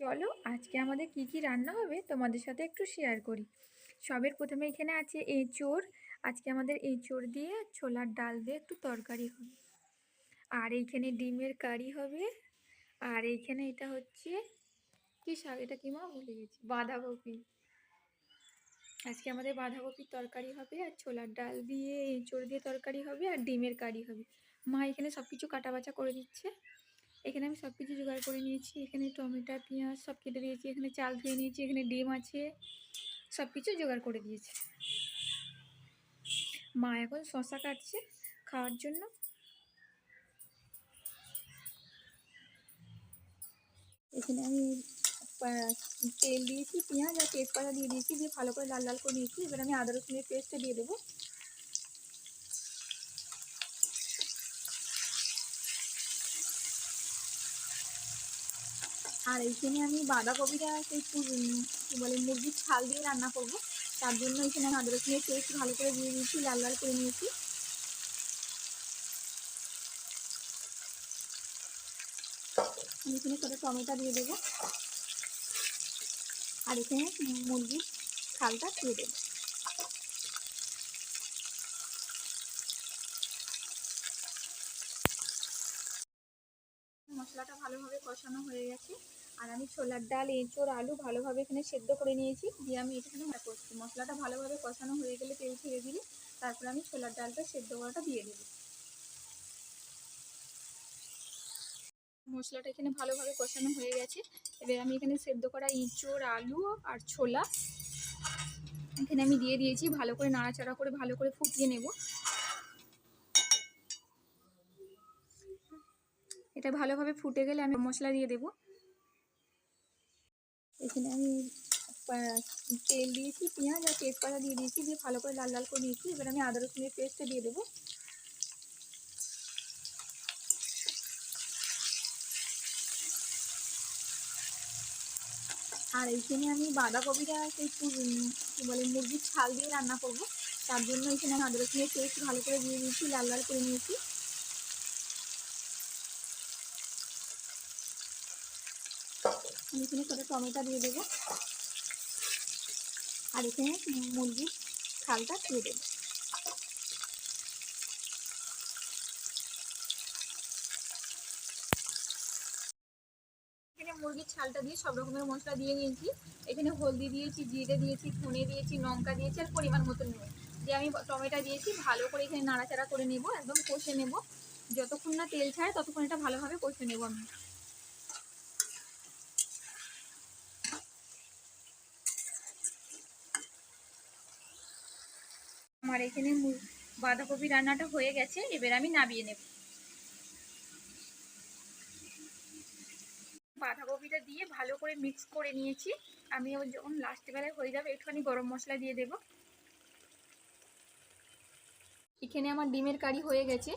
চলো আজকে আমাদের কি কি রান্না হবে তোমাদের সাথে একটু শেয়ার করি। সবের প্রথমে এখানে আছে এঁচোড়। আজকে আমাদের এঁচোড় দিয়ে ছোলার ডাল দিয়ে একটু তরকারি হবে। আর এইখানে ডিমের কারি হবে। আর এইখানে এটা হচ্ছে কি শাক? এটা কি মা? ভুলে গেছি। বাঁধাকপি। আজকে আমাদের বাঁধাকপির তরকারি হবে আর ছোলার ডাল দিয়ে এঁচোড় দিয়ে তরকারি হবে আর ডিমের কারি হবে। মা এখানে সব কিছু কাটা বাছা করে দিচ্ছে। এখানে আমি সব কিছু জোগাড় করে নিয়েছি। এখানে টমেটো, পেঁয়াজ সব কেটে দিয়েছি। এখানে চাল ধুয়ে নিয়েছি। এখানে ডিম আছে। সব কিছু জোগাড় করে দিয়েছি। মা এখন শশা কাটছে খাওয়ার জন্য। এখানে আমি তেল দিয়েছি, পেঁয়াজ আর তেজপাতা দিয়ে দিয়েছি। দিয়ে ভালো করে লাল লাল করে নিয়েছি। এবার আমি আদা রসুনের পেস্টটা দিয়ে দেবো। আর এইখানে আমি বাঁধাকপিটা একটু কি বলে, মুরগির ছাল দিয়ে রান্না করব। তার জন্য এখানে আদা রসুনের পেস্ট ভালো করে দিয়ে দিয়েছি, লাল লাল করে নিয়েছি। আমি এখানে কটা টমেটো দিয়ে দেবো। আর এখানে মুরগির ছালটা দিয়ে দেবো। মশলাটা ভালোভাবে কষানো হয়ে গেছে। আর আমি ছোলার ডাল, এঁচোড়, আলু ভালোভাবে এখানে সেদ্ধ করে নিয়েছি। দিয়ে আমি এখানে করছি। মশলাটা ভালোভাবে কষানো হয়ে গেলে তেল ছেড়ে দিলে তারপর আমি ছোলার ডালটা সেদ্ধ করাটা দিয়ে দেবো। মশলাটা এখানে ভালোভাবে কষানো হয়ে গেছে। এবার আমি এখানে সেদ্ধ করা এঁচোড়, আলু আর ছোলা এখানে আমি দিয়ে দিয়েছি। ভালো করে নাড়াচাড়া করে, ভালো করে ফুটিয়ে নেব। এটা ভালোভাবে ফুটে গেলে আমি মশলা দিয়ে দেব। এখানে আমি তেল দিয়েছি, পেঁয়াজ আর তেজপাতা দিয়ে দিয়েছি, দিয়ে ভালো করে লাল লাল করে নিয়েছি। এবার আমি আদা রসুনের পেস্টটা দিয়ে দেবো। আর এইখানে আমি বাঁধাকপিটা সেই কি বলে, মুরগির ছাল দিয়ে রান্না করব। তার জন্য এখানে আমি আদা রসুনের পেস্ট ভালো করে দিয়ে দিয়েছি, লাল লাল করে নিয়েছি। আমি এখানে কটা টমেটো দিয়ে দেবো। আর এখানে মুরগির ছালটা দিয়ে দেবো। এখানে মুরগির ছালটা দিয়ে সব রকমের মশলা দিয়ে নিয়েছি এখানে হলদি দিয়েছি, জিরে দিয়েছি, ধনে দিয়েছি, লঙ্কা দিয়েছি আর পরিমাণ মতো নুন। দিয়ে আমি টমেটো দিয়েছি, ভালো করে এখানে নাড়াচাড়া করে নেব, একদম কষে নেব। যতক্ষণ না তেল ছাড়ে ততক্ষণ এটা ভালোভাবে কষে নেব আমি। আমার এখানে বাঁধাকপি রান্নাটা হয়ে গেছে, এবার আমি নামিয়ে নেব। বাঁধাকপিটা দিয়ে ভালো করে মিক্স করে নিয়েছি। আমি যখন লাস্টে বেলায় হয়ে যাবে, একটুখানি গরম মশলা দিয়ে দেব। এখানে আমার ডিমের কারি হয়ে গেছে।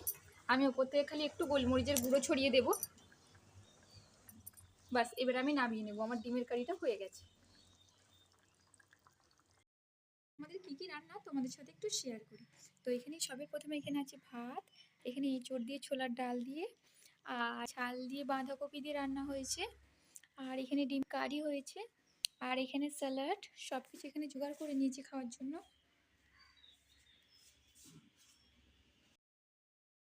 আমি ওপর থেকে খালি একটু গোলমরিচের গুঁড়ো ছড়িয়ে দেব। বাস এবার আমি নামিয়ে নেব। আমার ডিমের কারিটা হয়ে গেছে আমাদের কী কী রান্না তোমাদের সাথে একটু শেয়ার করি। তো এখানে সবে প্রথমে এখানে আছে ভাত, এখানে এঁচড় দিয়ে ছোলার ডাল দিয়ে, আর চাল দিয়ে বাঁধাকপি দিয়ে রান্না হয়েছে, আর এখানে ডিম কারি হয়েছে, আর এখানে স্যালাড সব কিছু এখানে জোগাড় করে নিয়েছি খাওয়ার জন্য।